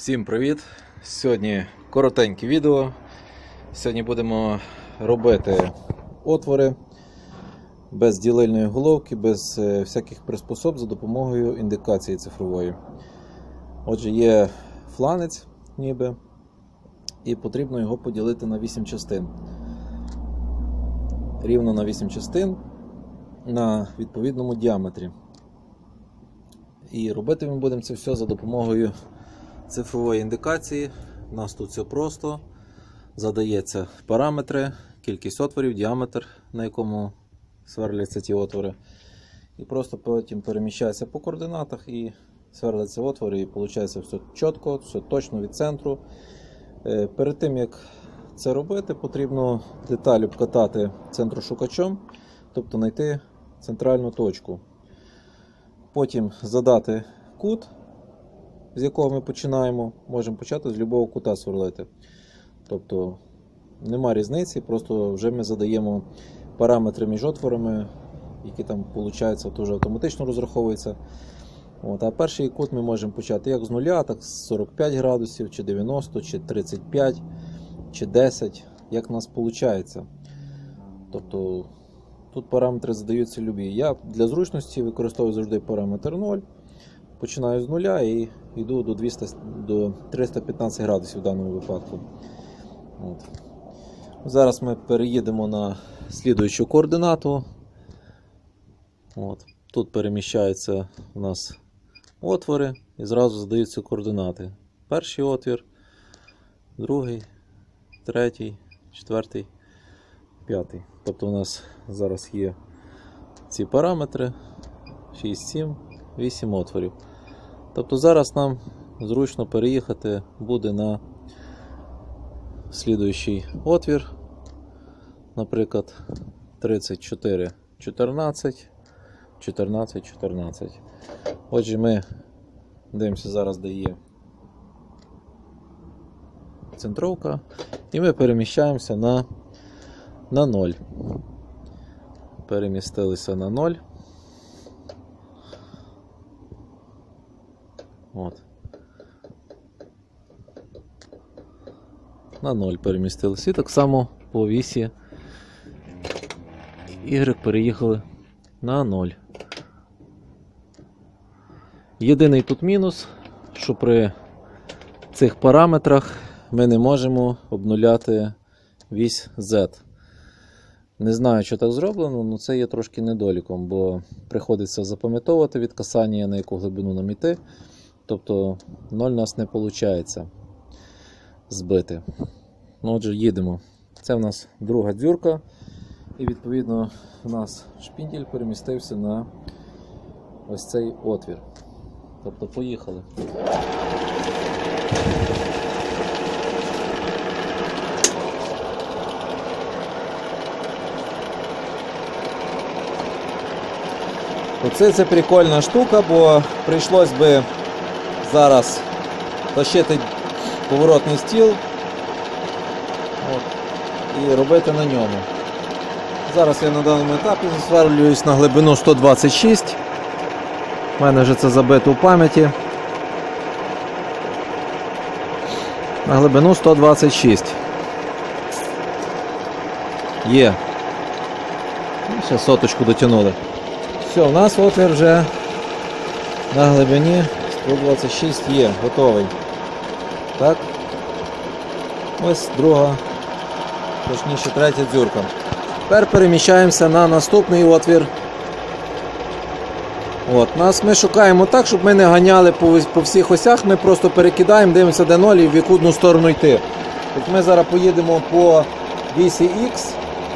Всім привіт! Сьогодні коротеньке відео. Сьогодні будемо робити отвори без ділильної головки, без е, всяких приспособ за допомогою індикації цифрової. Отже, є фланець, ніби, і потрібно його поділити на 8 частин. Рівно на 8 частин на відповідному діаметрі. І робити ми будемо це все за допомогою цифрової індикації. У нас тут все просто. Задається параметри, кількість отворів, діаметр, на якому сверляться ті отвори. І просто потім переміщається по координатах і сверляться отвори, і виходить все чітко, все точно від центру. Е, Перед тим як це робити, потрібно деталь обкатати центрошукачом, тобто знайти центральну точку. Потім задати кут, з якого ми починаємо. Можемо почати з будь-якого кута сверлити. Тобто нема різниці, просто вже ми задаємо параметри між отворами, які там виходить, то автоматично розраховується. От, а перший кут ми можемо почати як з нуля, так з 45 градусів, чи 90, чи 35, чи 10, як у нас виходить. Тобто тут параметри задаються любі. Я для зручності використовую завжди параметр 0. Починаю з нуля і йду до 200, до 315 градусів в даному випадку. От. Зараз ми переїдемо на слідуючу координату. От. Тут переміщаються у нас отвори і зразу задаються координати. Перший отвір, другий, третій, четвертий, п'ятий. Тобто у нас зараз є ці параметри 6, 7, 8 отворів. Тобто зараз нам зручно переїхати буде на слідуючий отвір, наприклад, 34, 14, 14, 14. Отже, ми дивимося зараз, де є центровка, і ми переміщаємося на, на 0. Перемістилися на 0. От. На 0 перемістилися. І так само по вісі Y переїхали на 0. Єдиний тут мінус, що при цих параметрах ми не можемо обнуляти вісь Z. Не знаю, що так зроблено, але це є трошки недоліком, бо приходиться запам'ятовувати від касання, на яку глибину нам іти. Тобто 0 у нас не виходить збити. Ну, отже, їдемо. Це в нас друга дзюрка. І відповідно у нас шпіндель перемістився на ось цей отвір. Тобто поїхали. Оце це прикольна штука, бо прийшлось би зараз тащити поворотний стіл от, і робити на ньому. Зараз я на даному етапі засверлююсь на глибину 126. У мене вже це забито в пам'яті. На глибину 126. Є. І Ще соточку дотягнули. Все, у нас отвір вже на глибині 126 є, готовий. Так. Ось друга, точніше третя дзюрка. Тепер переміщаємося на наступний отвір. От, нас ми шукаємо так, щоб ми не ганяли по, по всіх осях, ми просто перекидаємо, дивимося де 0 і в яку одну сторону йти. Тобто Ми зараз поїдемо по вісі X,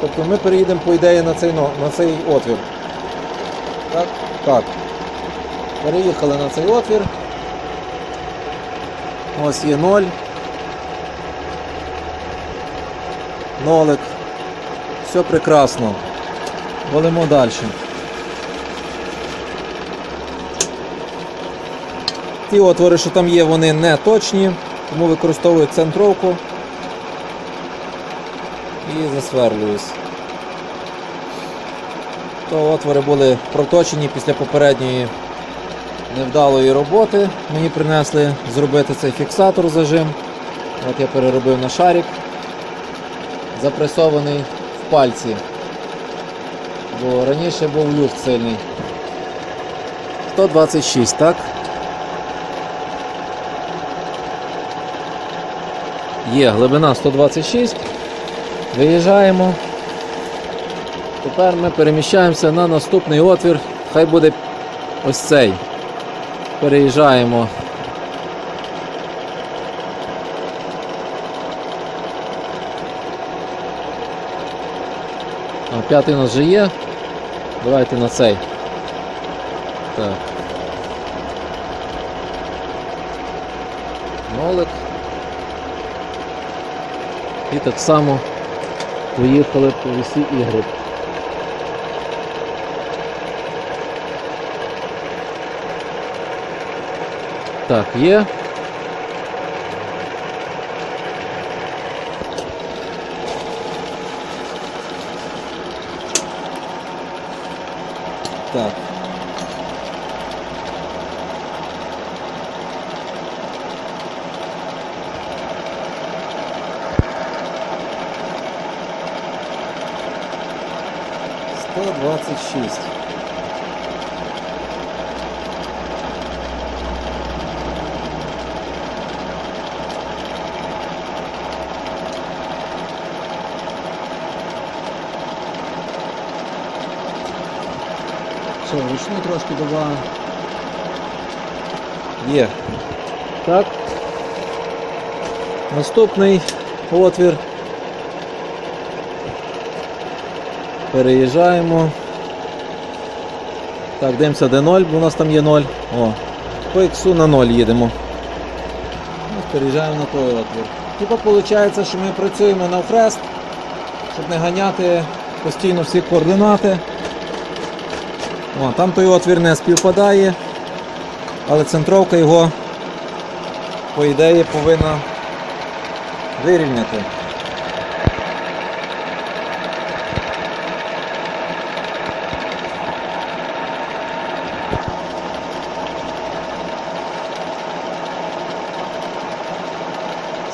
тобто ми переїдемо по ідеї на цей, на цей отвір. Так? Так. Переїхали на цей отвір. Ось є 0. Нолик. Все прекрасно. Волимо далі. Ті отвори, що там є, вони не точні, тому використовую центровку і засверлююсь. То отвори були проточені після попередньої невдалої роботи. Мені принесли зробити цей фіксатор зажим. От я переробив на шарик, запресований в пальці. Бо раніше був люфт сильний. 126, так? Є, глибина 126. Виїжджаємо. Тепер ми переміщаємося на наступний отвір. Хай буде ось цей. Переїжджаємо. А п'ятий у нас вже є. Давайте на цей. Так. Нолик. І так само поїхали по усі ігри. Так, є. Так. Сто двадцать шесть. Що, трошки добавимо. Є. Так. Наступний отвір. Переїжджаємо. Так, дивимося, де 0, бо у нас там є 0. О, по іксу на 0 їдемо. Ось переїжджаємо на той отвір. Типа виходить, що ми працюємо на фрест, щоб не ганяти постійно всі координати. О, там той отвір не співпадає, але центровка його, по ідеї, повинна вирівняти.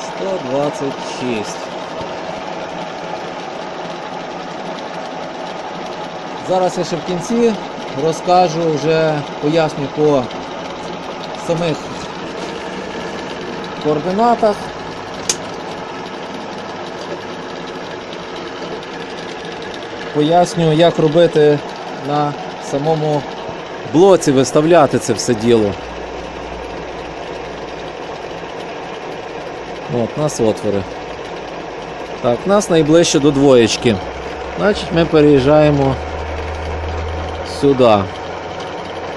Сто двадцять шість. Зараз я ще в кінці розкажу, вже поясню по самих координатах. Поясню, як робити на самому блоці, виставляти це все діло. От, у нас отвори. Так, нас найближче до двоєчки. Значить, ми переїжджаємо сюди.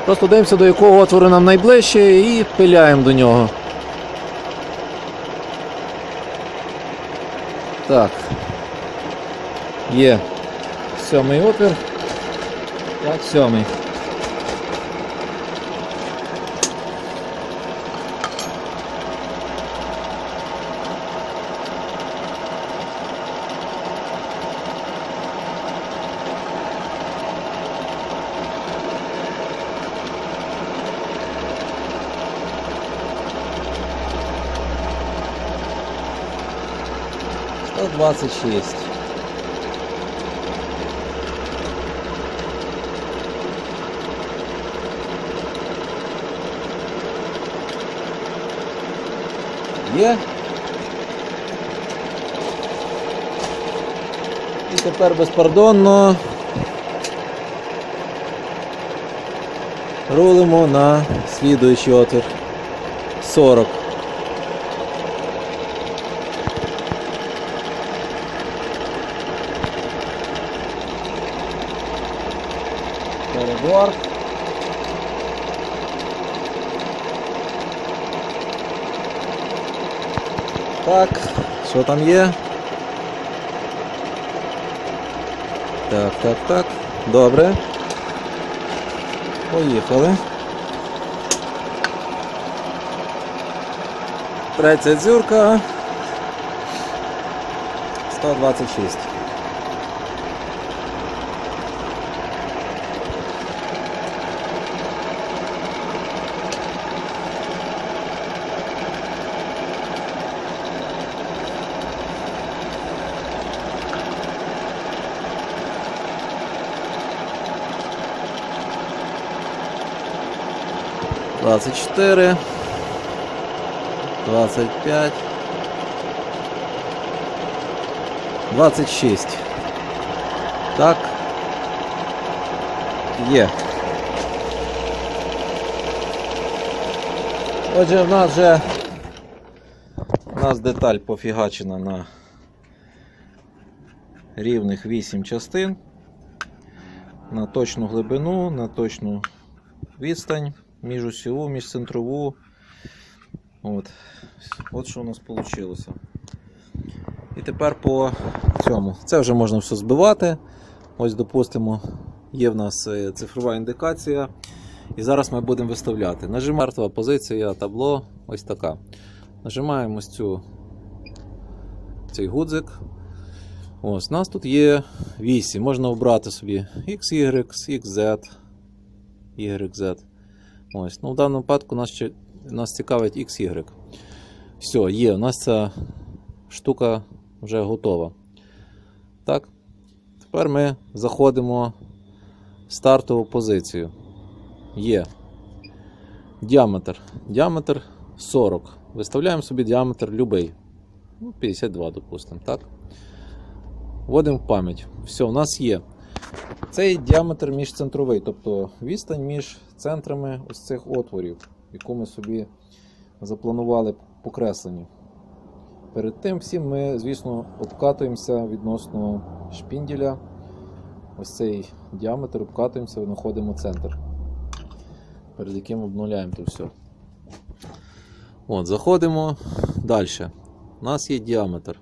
Просто дивимося, до якого отвору нам найближче і пиляємо до нього. Так. Є сьомий отвір. Так, сьомий. Сто двадцать шесть. Є. І тепер безпардонно рулимо на слідуючий отвір 40. Так, що там є? Так, так, так. Добре. Поїхали. Третя дзюрка. 126. 24, 25, 26. Так. Є. Отже, в нас вже у нас деталь пофігачена на рівних 8 частин. На точну глибину, на точну відстань між осьову, між центрову. От. От що у нас вийшло. І тепер по цьому. Це вже можна все збивати. Ось, допустимо, є в нас е, цифрова індикація. І зараз ми будемо виставляти. Нажимаємо мертва позиція, табло, ось така. Нажимаємо ось цю, цей гудзик. Ось, у нас тут є 8. Можна обрати собі XY, XZ, YZ. Ось, ну, в даному випадку нас, нас цікавить XY. Все, є, у нас ця штука вже готова. Так. Тепер ми заходимо в стартову позицію. Є. Діаметр. Діаметр 40. Виставляємо собі діаметр любий. Ну, 52, допустимо, так? Вводимо в пам'ять. Все, у нас є. Цей діаметр міжцентровий, тобто відстань між центрами ось цих отворів, яку ми собі запланували по кресленню. Перед тим всім ми, звісно, обкатуємося відносно шпінділя. Ось цей діаметр обкатуємося, знаходимо центр, перед яким обнуляємо то все. От, заходимо далі. У нас є діаметр.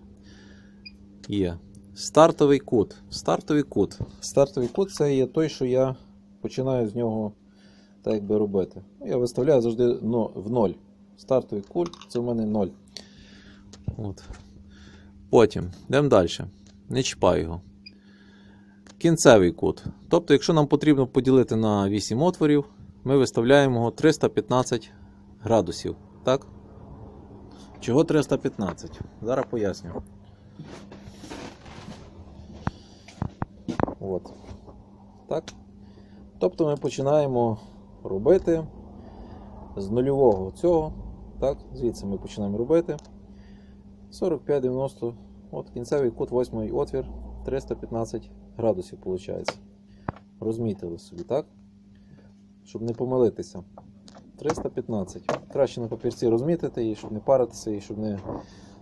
Є. Стартовий кут. Стартовий кут. Стартовий кут це є той, що я починаю з нього так якби робити. Я виставляю завжди в ноль. Стартовий кут це в мене 0. От. Потім йдемо далі. Не чіпаю його. Кінцевий кут. Тобто, якщо нам потрібно поділити на 8 отворів, ми виставляємо його 315 градусів. Так? Чого 315? Зараз поясню. От. Так. Тобто ми починаємо робити з нульового цього. Так, звідси ми починаємо робити. 45-90. От кінцевий кут, восьмий отвір, 315 градусів виходить. Розмітили собі, так? Щоб не помилитися. 315. Краще на папірці розмітити і щоб не паритися і щоб не,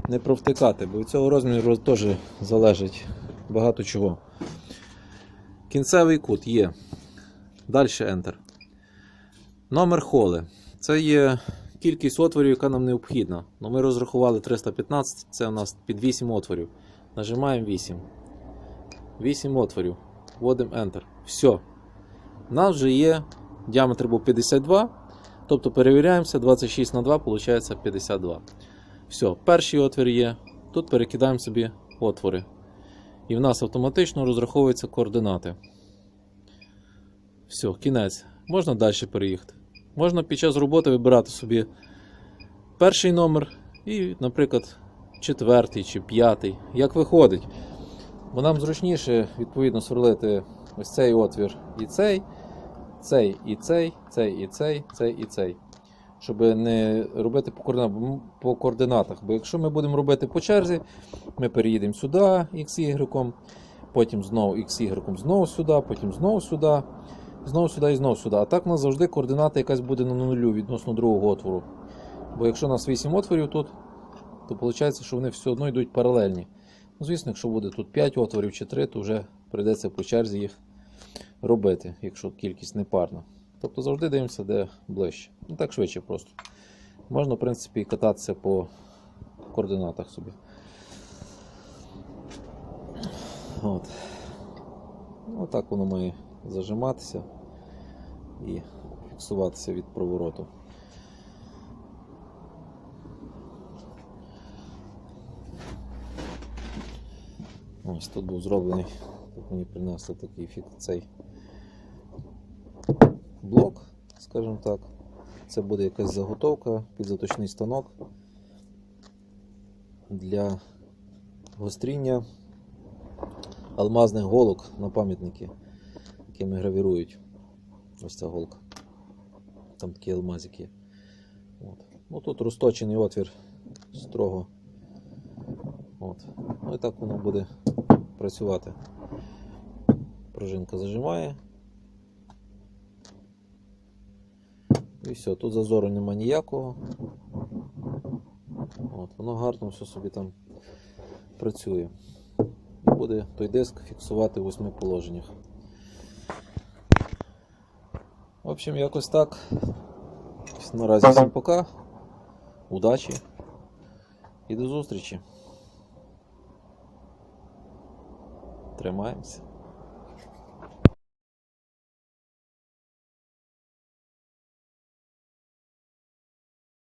не провтикати, бо від цього розміру теж залежить багато чого. Кінцевий кут є. Далі Enter. Номер холи. Це є кількість отворів, яка нам необхідна. Ну, ми розрахували 315, це у нас під 8 отворів. Нажимаємо 8. 8 отворів. Вводимо Enter. Все. У нас вже є діаметр був 52. Тобто перевіряємося, 26 на 2, виходить 52. Все, перший отвір є. Тут перекидаємо собі отвори. І в нас автоматично розраховуються координати. Все, кінець. Можна далі переїхати. Можна під час роботи вибирати собі перший номер і, наприклад, четвертий чи п'ятий, як виходить. Бо нам зручніше, відповідно, сверлити ось цей отвір і цей, цей і цей, цей і цей, цей і цей. Щоб не робити по координатах. Бо якщо ми будемо робити по черзі, ми переїдемо сюди XY, потім знову XY, знову сюди, потім знову сюди, знову сюди і знову сюди. А так у нас завжди координата якась буде на нулю відносно другого отвору. Бо якщо у нас 8 отворів тут, то виходить, що вони все одно йдуть паралельні. Ну, звісно, якщо буде тут 5 отворів чи 3, то вже прийдеться по черзі їх робити, якщо кількість не парна. Тобто завжди дивимося, де ближче. Ну так швидше просто. Можна, в принципі, кататися по координатах собі. От. Ну, так воно має зажиматися і фіксуватися від провороту. Ось тут був зроблений, тут мені принесли такий фік, цей блок, скажімо так. Це буде якась заготовка під заточний станок для гостріння алмазних голок на пам'ятники, якими гравірують. Ось ця голка. Там такі алмазики. От. Ну, тут розточений отвір строго. От. Ну і так воно буде працювати. Пружинка зажимає. І все, тут зазору нема ніякого. От, воно гарно все собі там працює. Буде той диск фіксувати в восьми положеннях. В общем, якось так. Наразі всім пока. Удачі і до зустрічі. Тримаємося.